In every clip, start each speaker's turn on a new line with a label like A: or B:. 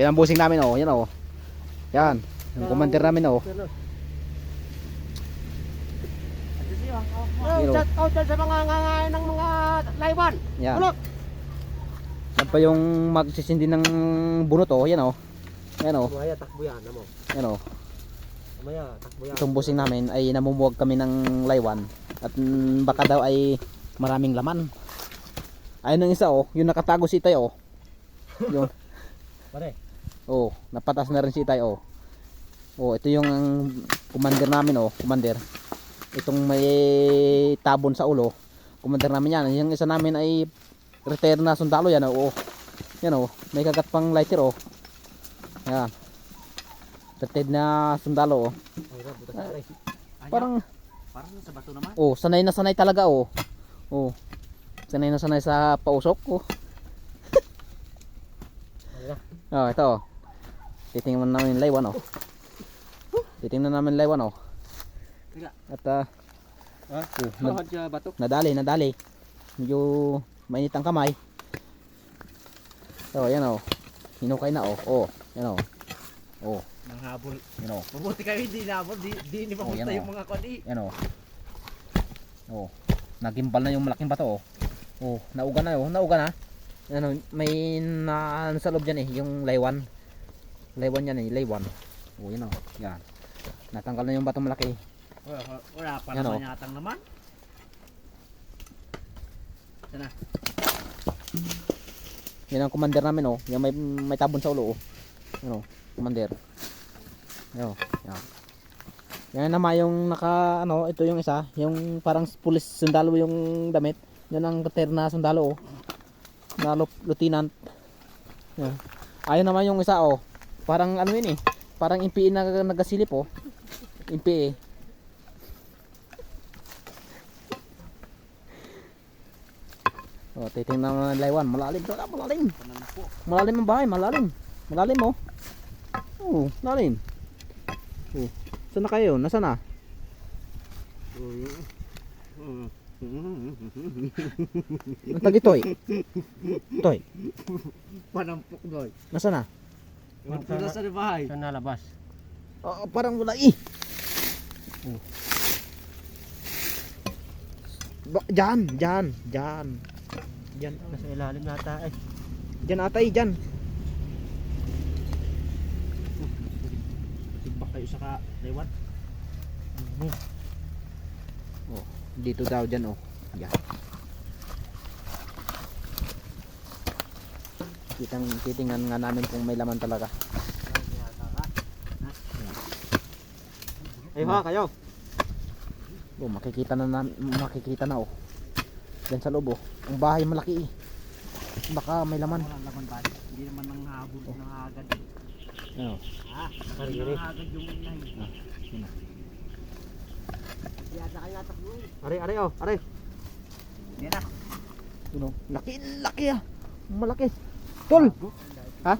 A: Yan ang busing namin oh. Yan oh. Yan. Yung commander namin oh.
B: Oh,
A: Hero.
B: shout out dyan sa mga ngangain ng mga laywan.
A: Yan.
B: Ano?
A: Yan pa yung magsisindi ng bunot oh. Yan oh. Yan oh.
B: Mamaya takbo yan, mo.
A: Yan oh.
B: Mamaya takbo yan.
A: Itong busing namin ay namumuwag kami ng laywan. At mm, baka daw ay maraming laman. Ayun ang isa oh. Yung nakatago si Itay oh. Yung
B: Pare.
A: Oh, napatas na rin si Itay oh. Oh, ito yung commander namin oh, commander. Itong may tabon sa ulo, commander namin yan. Yung isa namin ay retired na sundalo yan oh. oh. Yan oh, may kagat pang lighter oh. Yan. Retired na sundalo oh.
B: Ay.
A: Parang
B: Parang sa bato naman.
A: oh, sanay na sanay talaga oh. Oh. Sanay na sanay sa pausok oh. Oh, ito oh. Titingnan namin yung laywan oh. Titingnan namin yung laywan oh. At ah,
B: Ha?
A: oh, nad-
B: Sahod siya bato.
A: nadali, nadali. Medyo mainit ang kamay. So, yan oh. Hinukay na oh. Oh, yan oh. Oh,
B: Nang habol.
A: yan oh.
B: Mabuti kayo hindi nabol. Di, di ni
A: Oh, yan,
B: yung
A: oh.
B: mga kwadi.
A: Yan oh. Oh. Nagimbal na yung malaking bato oh. Oh, nauga na oh. Nauga na. Ano, may na ano sa loob dyan eh, yung laywan. Laywan yan eh, laywan. Oh, yan oh. Yan. Natanggal na yung bato malaki.
B: Wala, wala pa
A: Yan,
B: naman
A: oh.
B: yatang naman. Sana.
A: Yan ang commander namin oh. Yung may may tabon sa ulo oh. Yan oh, commander. Yan oh. Yan. Yan naman yung naka ano, ito yung isa, yung parang pulis sundalo yung damit. Yan ang na sundalo oh. Na lieutenant. Yan. Ayun naman yung isa oh. Parang ano yun eh. Parang impi na nagasilip oh. Impi eh. Oh, titingnan mo ng laywan. Malalim to, malalim. Malalim ang bahay, malalim. Malalim oh. Oo, malalim. Oh. Saan na kayo? Nasaan na? Ang tagi toy. Toy,
B: Panampok doy.
A: nasaan na?
B: Magpula sa bahay. Sa nalabas.
A: Oh, parang wala eh. Oh. Ba, dyan, dyan, dyan. Dyan,
B: Nasa ilalim nata eh.
A: dyan atay, dyan.
B: Tigbak kayo sa ka-lewat.
A: Oh, dito daw dyan oh. Yan. Kitang titingnan nga namin kung may laman talaga.
B: Ay ha, kayo.
A: Oh, makikita na, na makikita na oh. Diyan sa loob oh. Ang bahay malaki eh. Baka may laman.
B: Wala laman ba? Hindi naman nang habol
A: Oh.
B: nang agad.
A: Ano?
B: Ha?
A: Sarili.
B: Nang agad yung inay.
A: Ah, yun.
B: Yata kayo natakbo eh.
A: Are, are oh, are.
B: Yan na.
A: Yun oh. Laki, laki ah. Malaki. Tol. Ha?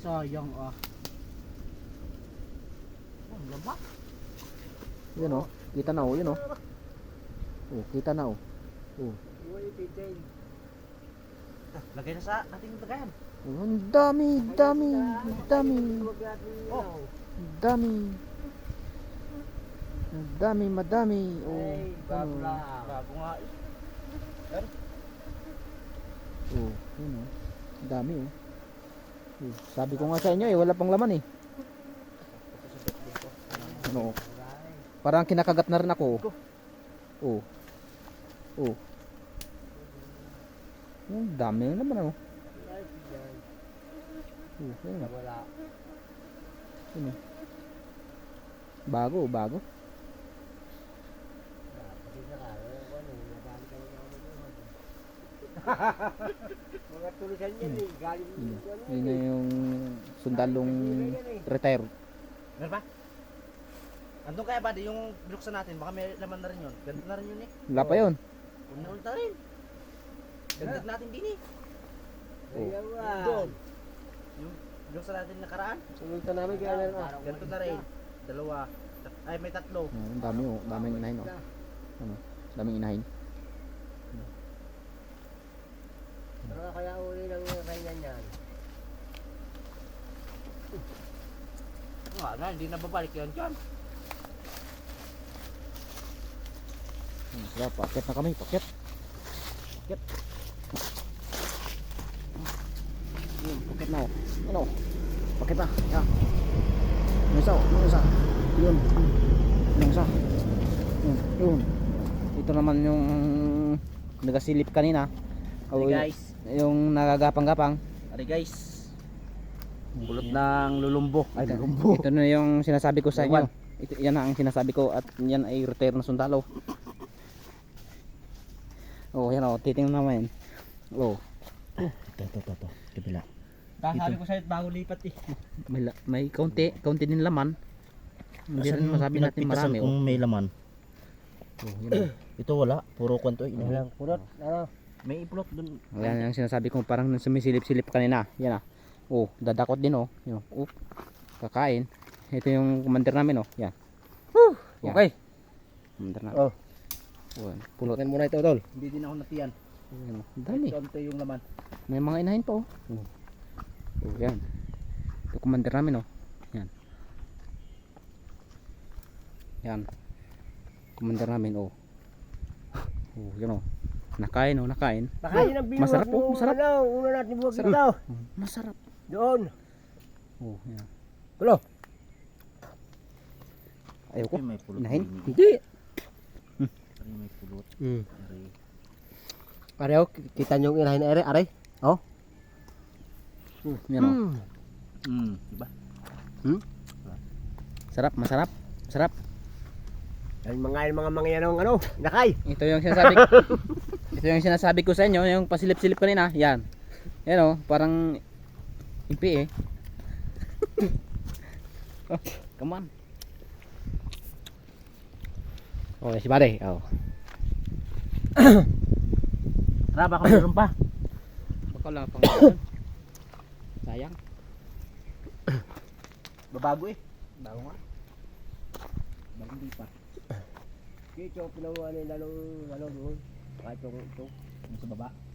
B: Sayang ah. Ang laba.
A: Yun oh. Kita na oh, yun oh. Oh, kita na oh. Oh.
B: Lagay na sa ating lagayan.
A: Oh, ang dami, dami, dami,
B: Oh.
A: dami. Ang dami, madami. Oh.
B: bago
A: ano.
B: lang. Bago nga eh.
A: Oh, yun oh. Ang dami oh. Oh, Sabi ko nga sa inyo eh, wala pang laman eh. Ano oh. Parang kinakagat na rin ako. oh. Oh. Oh. Dami na naman oh. Oh, oh.
B: Wala.
A: Oh. Bago, bago.
B: Mga tulisan yan eh. Galing dito ano
A: yun na yung sundalong retire.
B: Meron ba? Andun kaya ba yung binuksan natin? Baka may laman na rin yun. Ganito na rin yun eh.
A: Wala pa yun.
B: Unulta rin. Dagdag natin din eh.
A: Oh.
B: Doon. Yung binuksan natin nakaraan.
C: Sunod namin kaya meron ah.
B: Ganito na rin. Dalawa. Tat- Ay may tatlo.
A: Ang dami oh, daming inahin oh. Ano? Daming inahin.
C: Mga kalauli lang yung kanyan yan.
B: Wala, hindi na babalik yun dyan.
A: Hmm, sarap, paket na kami, paket. Paket. Hmm, paket na. Oh. Ano? Paket na. Yeah. Yung isa, oh, yung isa. Yun. Yung isa. Hmm, yun. Ito naman yung nagasilip kanina.
B: Ari guys.
A: Yung nagagapang-gapang.
B: Ari guys. Pulot ng lulumbo. Ay,
A: Ito-
B: lulumbo.
A: Ito na yung sinasabi ko sa inyo. Ito, yan ang sinasabi ko at yan ay return na sundalo. Oh, yan oh, titingnan naman. Oh,
B: Ito, ito, ito, ito. Kabila.
C: Sabi ko sa'yo bago lipat eh.
A: may may kaunti, kaunti din laman. Hindi rin masabi natin marami.
B: kung
A: Oh.
B: may laman.
A: Oh, yan,
B: Ito wala. Puro kwento. eh.
C: Walang pulot. Ano?
B: May ipulot dun.
A: oh. Yan ang sinasabi ko parang sumisilip-silip kanina. Yan ah. Oh, dadakot din oh. Yan, oh. Oop. Kakain. Ito yung commander namin oh. Yan. Yan.
C: Okay.
A: Commander na.
C: Oh.
A: Oh, yan. pulot.
C: Pulutin muna ito, tol.
B: Hindi din ako natiyan.
A: Yan, oh. Ang Dami.
B: Konti yung laman.
A: May mga inahin pa oh. Oh, oh yan. Ito commander namin oh. Yan. Yan. Commander namin oh. Oh, yan oh. Nakain oh, nakain.
C: Baka yun ang
A: Masarap po, masarap.
C: Ano, una natin buwag
A: Masarap.
C: dito.
A: Oh, masarap.
C: Doon.
A: Oh, yan.
C: Kulo.
A: Ayoko.
B: Ay, may pulot.
A: Inahin?
B: din.
C: Hindi.
B: Ay, may pulot.
C: Hmm.
B: Ari.
C: Are, oh, kita niyo yung inahin na ere, are. Oh.
A: Yan oh.
C: Hmm.
B: Hmm, diba?
A: Sarap, masarap. Sarap.
C: Yan mga mga mga yan ang ano, nakay.
A: Ito yung sinasabi Ito yung sinasabi ko sa inyo, yung pasilip-silip kanina. Yan. Yan oh, parang impi eh. oh, come on.
C: Oh, si pare. Oh.
B: Tara, baka meron pa.
A: Baka lang pang Sayang.
B: Babago eh.
A: Bago nga.
B: Baka hindi pa.
C: Dito, pinawa nila nung ano doon. Kahit ito.
B: Yung sa baba.